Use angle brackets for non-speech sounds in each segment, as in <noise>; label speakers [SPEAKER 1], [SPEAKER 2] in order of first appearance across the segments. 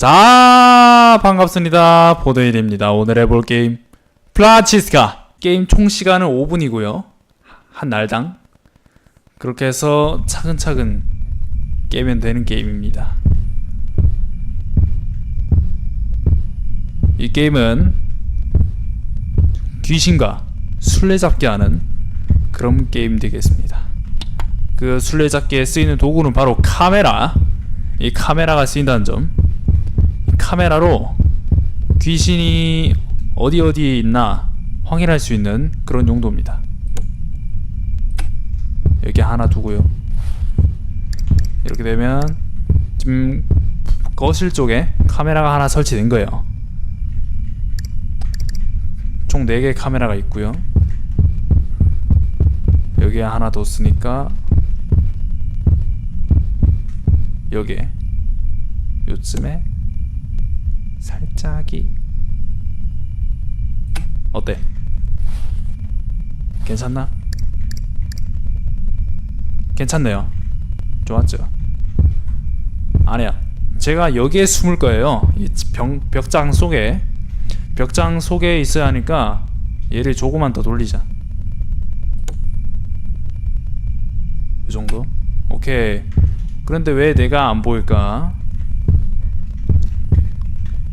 [SPEAKER 1] 자, 반갑습니다. 보드일입니다. 오늘 해볼 게임 플라치스카. 게임 총 시간은 5분이고요. 한 날당. 그렇게 해서 차근차근 깨면 되는 게임입니다. 이 게임은 귀신과 술래잡기 하는 그런 게임 되겠습니다. 그 술래잡기에 쓰이는 도구는 바로 카메라. 이 카메라가 쓰인다는 점. 이 카메라로 귀신이 어디 어디에 있나 확인할 수 있는 그런 용도입니다. 여기 하나 두고요. 이렇게 되면 지금 거실 쪽에 카메라가 하나 설치된 거예요. 총 4개 카메라가 있고요. 여기에 하나 뒀으니까 여기에 요쯤에 살짝이 어때? 괜찮나? 괜찮네요. 좋았죠? 아니야. 제가 여기에 숨을 거예요. 이 병, 벽장 속에 벽장 속에 있어야 하니까 얘를 조금만 더 돌리자. 이 정도? 오케이. 그런데 왜 내가 안 보일까?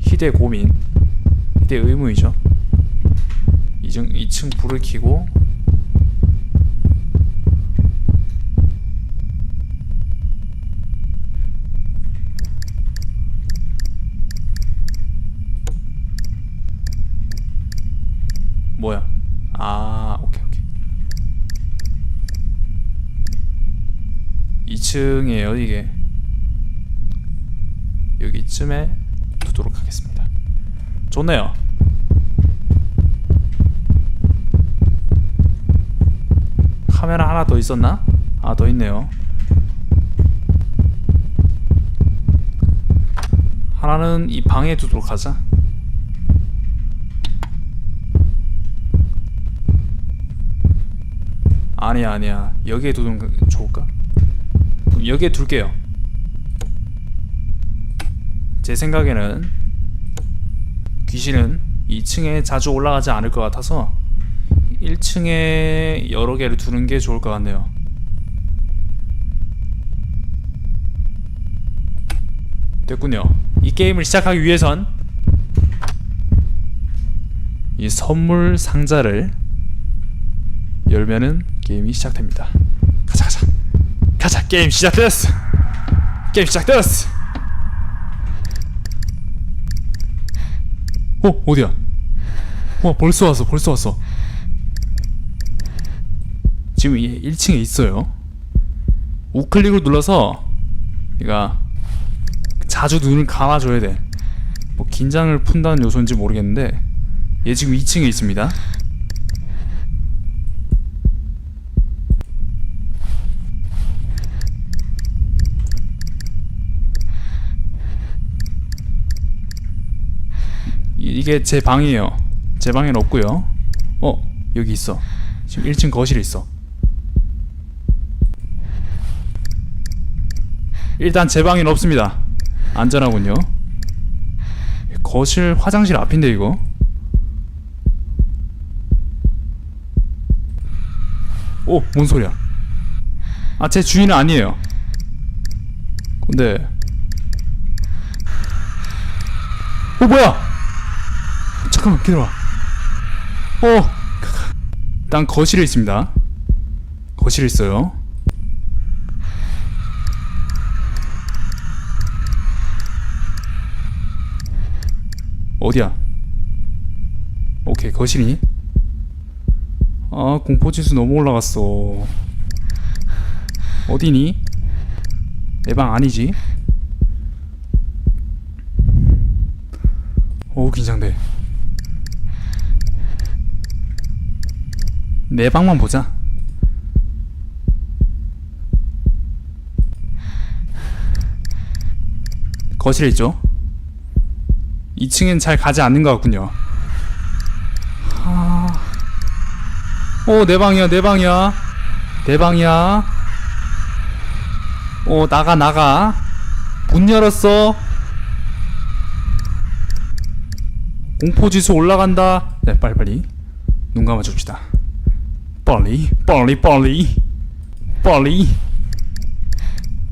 [SPEAKER 1] 희대 고민. 희대 의무이죠. 2층, 2층 불을 켜고 뭐야? 아, 오케이, 오케이. 2층이에요, 이게. 여기쯤에. 좋네요. 카메라 하나 더 있었나? 아, 더 있네요. 하나는 이 방에 두도록 하자. 아니야, 아니야. 여기에 게 좋을까? 여기에 둘게요. 제 생각에는 귀신은 2층에 자주 올라가지 않을 것 같아서 1층에 여러 개를 두는 게 좋을 것 같네요. 됐군요. 이 게임을 시작하기 위해선 이 선물 상자를 열면은 게임이 시작됩니다. 가자 가자. 가자 게임 시작됐어. 게임 시작됐어. 어 어디야? 와 벌써 왔어 벌써 왔어. 지금 얘 1층에 있어요. 우클릭을 눌러서 얘가 자주 눈을 감아줘야 돼. 뭐 긴장을 푼다는 요소인지 모르겠는데 얘 지금 2층에 있습니다. 이- 이게 제 방이에요. 제 방엔 없고요. 어 여기 있어. 지금 1층 거실에 있어. 일단 제 방엔 없습니다. 안전하군요. 거실 화장실 앞인데 이거. 오, 뭔 소리야? 아, 제 주인은 아니에요. 근데 어 뭐야? 잠깐만 기다려. 어, 일단 거실에 있습니다. 거실에 있어요. 어디야? 오케이 거실이. 아 공포지수 너무 올라갔어. 어디니? 내 방 아니지? 오 긴장돼. 내 방만 보자. 거실에 있죠? 2층엔 잘 가지 않는 것 같군요. 아... 오, 내 방이야, 내 방이야. 내 방이야. 오, 나가, 나가. 문 열었어. 공포지수 올라간다 네 빨리빨리 눈 감아줍시다 빨리 빨리 빨리. 빨리.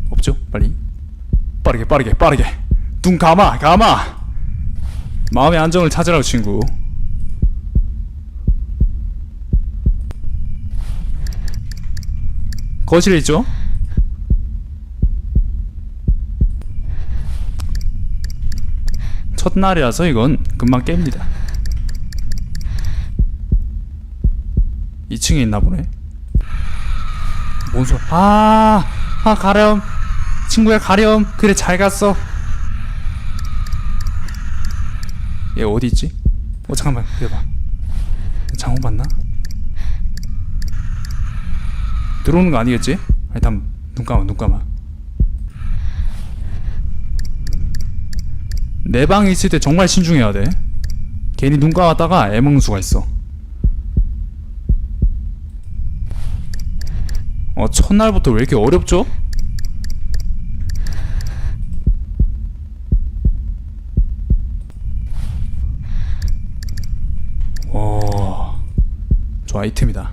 [SPEAKER 1] 없죠? 빨리. 빠르게 빠르게 빠르게. 눈 감아 감아. 마음의 안정을 찾으라고 친구. 거실에 있죠? 첫날이라서 이건 금방 깹니다 2층에 있나 보네. 뭔 소리 아, 아 가렴. 친구야 가렴. 그래 잘 갔어. 얘 어디 있지? 어 잠깐만 기다려봐. 장호 봤나? 들어오는 거 아니겠지? 일단 눈 감아 눈 감아. 내 방에 있을 때 정말 신중해야 돼. 괜히 눈 감았다가 애먹는 수가 있어 어 첫날부터 왜 이렇게 어렵죠? 오, 저 아이템이다.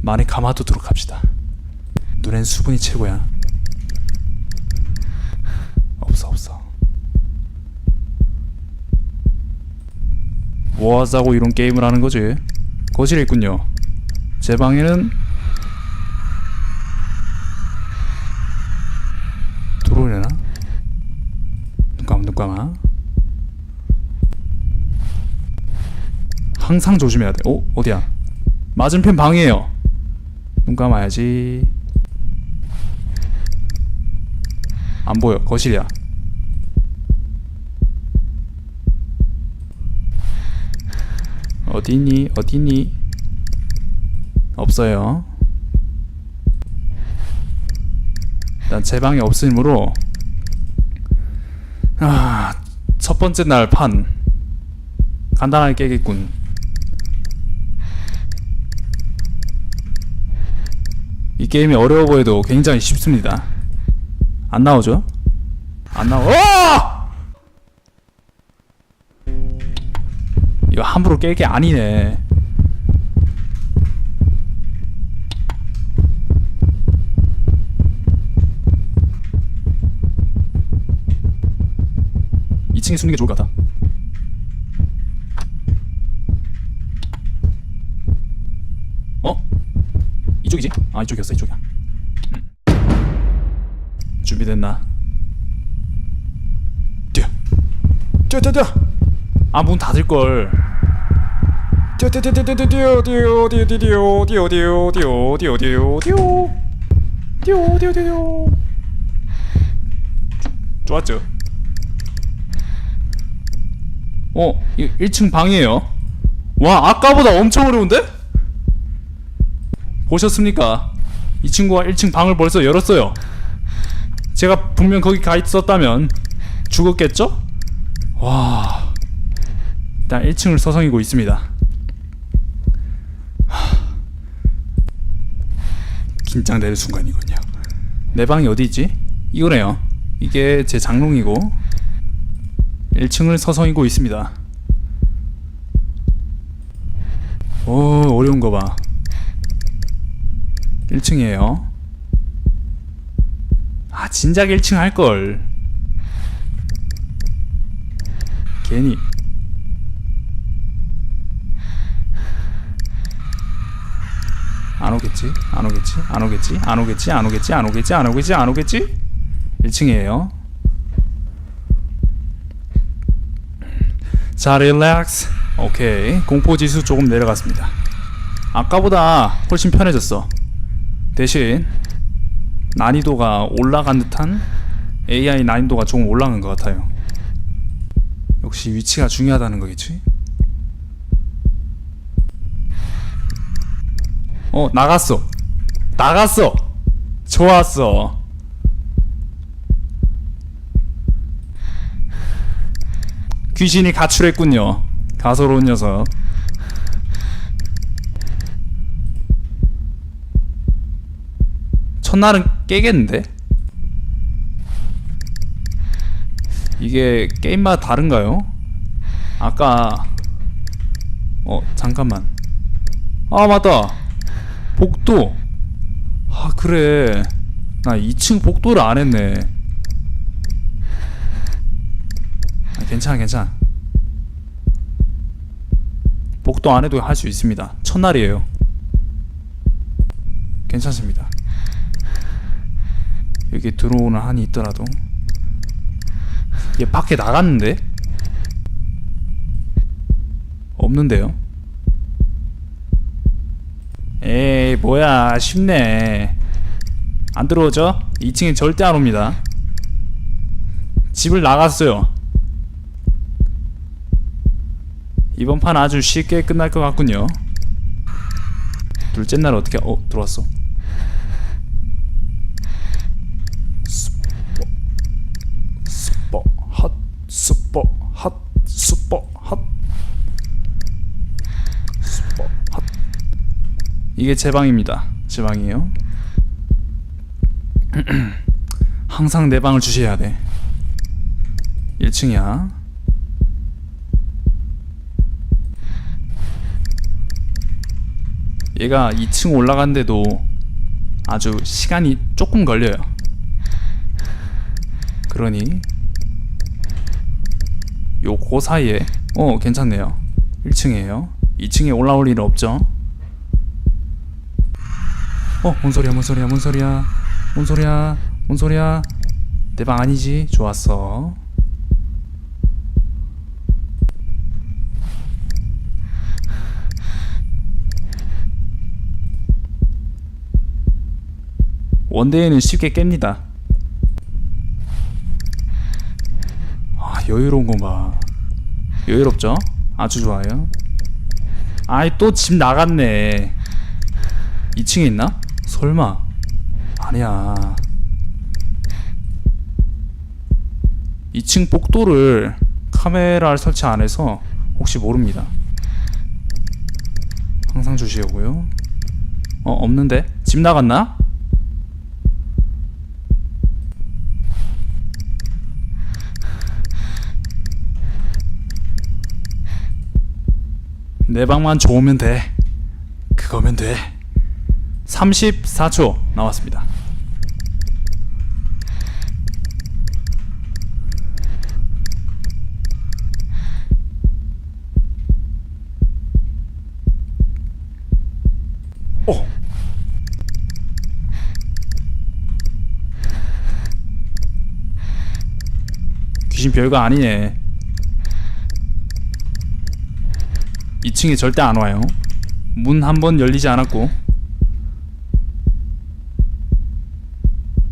[SPEAKER 1] 많이 감아두도록 합시다. 눈엔 수분이 최고야. 없어 없어. 뭐 하자고 이런 게임을 하는 거지? 거실에 있군요. 제 방에는 들어오려나? 눈 감아 눈 감아. 항상 조심해야 돼. 어? 어디야? 맞은편 방이에요. 눈 감아야지. 안 보여. 거실이야. 어디니? 어디니? 없어요. 일단 제 방에 없으므로 아, 첫 번째 날 판 간단하게 깨겠군. 이 게임이 어려워 보여도 굉장히 쉽습니다. 안 나오죠? 안 나오. 어! 이거 함부로 깰 게 아니네. 이 층에 숨는 게 좋을 것 같아. 어? 이쪽이지? 아 이쪽이었어 이쪽이야 음. 준비됐나? 뛰어 뛰어 뛰어 뛰어 아문 닫을걸 뛰어 뛰어 뛰어 뛰어 뛰어 뛰어 뛰어 뛰어 뛰어 뛰어 뛰어 뛰어 뛰어 뛰어 뛰어 뛰어 뛰어 좋았죠? 어, 이 1층 방이에요. 와, 아까보다 엄청 어려운데? 보셨습니까? 이 친구가 1층 방을 벌써 열었어요. 제가 분명 거기 가 있었다면 죽었겠죠? 와. 일단 1층을 서성이고 있습니다. 하. 긴장되는 순간이군요. 내 방이 어디 있지? 이거네요. 이게 제 장롱이고 1층을 서성이고 있습니다. 오, 어려운 거 봐. 1층이에요. 아, 진작 1층 할 걸. 괜히 안 오겠지? 안 오겠지? 안 오겠지? 안 오겠지? 안 오겠지? 안 오겠지? 안 오겠지? 안 오겠지? 1층이에요. 자, 릴렉스. 오케이. 공포 지수 조금 내려갔습니다. 아까보다 훨씬 편해졌어. 대신 난이도가 올라간 듯한 AI 난이도가 조금 올라간 것 같아요. 역시 위치가 중요하다는 거겠지? 어, 나갔어. 나갔어. 좋았어. 귀신이 가출했군요. 가소로운 녀석. 첫날은 깨겠는데? 이게 게임마다 다른가요? 아까 어 잠깐만. 아 맞다. 복도. 아 그래. 나 2층 복도를 안 했네. 아, 괜찮아 괜찮아. 복도 안 해도 할 수 있습니다. 첫날이에요. 괜찮습니다 여기 들어오는 한이 있더라도 얘 밖에 나갔는데? 없는데요? 에이 뭐야 쉽네 안 들어오죠? 2층에 절대 안 옵니다 집을 나갔어요 이번 판 아주 쉽게 끝날 것 같군요 둘째 날 어떻게 어 들어왔어 스포 핫 스포 핫 스포 핫 스포 핫 이게 제 방입니다. 제 방이에요? <clears throat> 항상 내 방을 주셔야 돼. 1층이야. 얘가 2층 올라간데도 아주 시간이 조금 걸려요. 그러니 요그 사이에. 어 괜찮네요. 1층이에요. 2층에 올라올 일은 없죠? 어 뭔 소리야 뭔 소리야 뭔 소리야? 뭔 소리야? 뭔 소리야? 내 방 아니지? 좋았어. 원데이는 쉽게 깹니다 아 여유로운 거 봐 여유롭죠? 아주 좋아요 아이 또 집 나갔네 2층에 있나? 설마 아니야 2층 복도를 카메라를 설치 안 해서 혹시 모릅니다 항상 주시고요 어 없는데? 집 나갔나? 내 방만 좋으면 돼. 그거면 돼. 34초 나왔습니다. 어. 귀신 별거 아니네. 2층에 절대 안 와요. 문 한 번 열리지 않았고.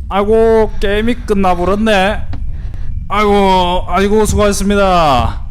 [SPEAKER 1] 아이고 게임이 끝나버렸네. 아이고 아이고 수고하셨습니다.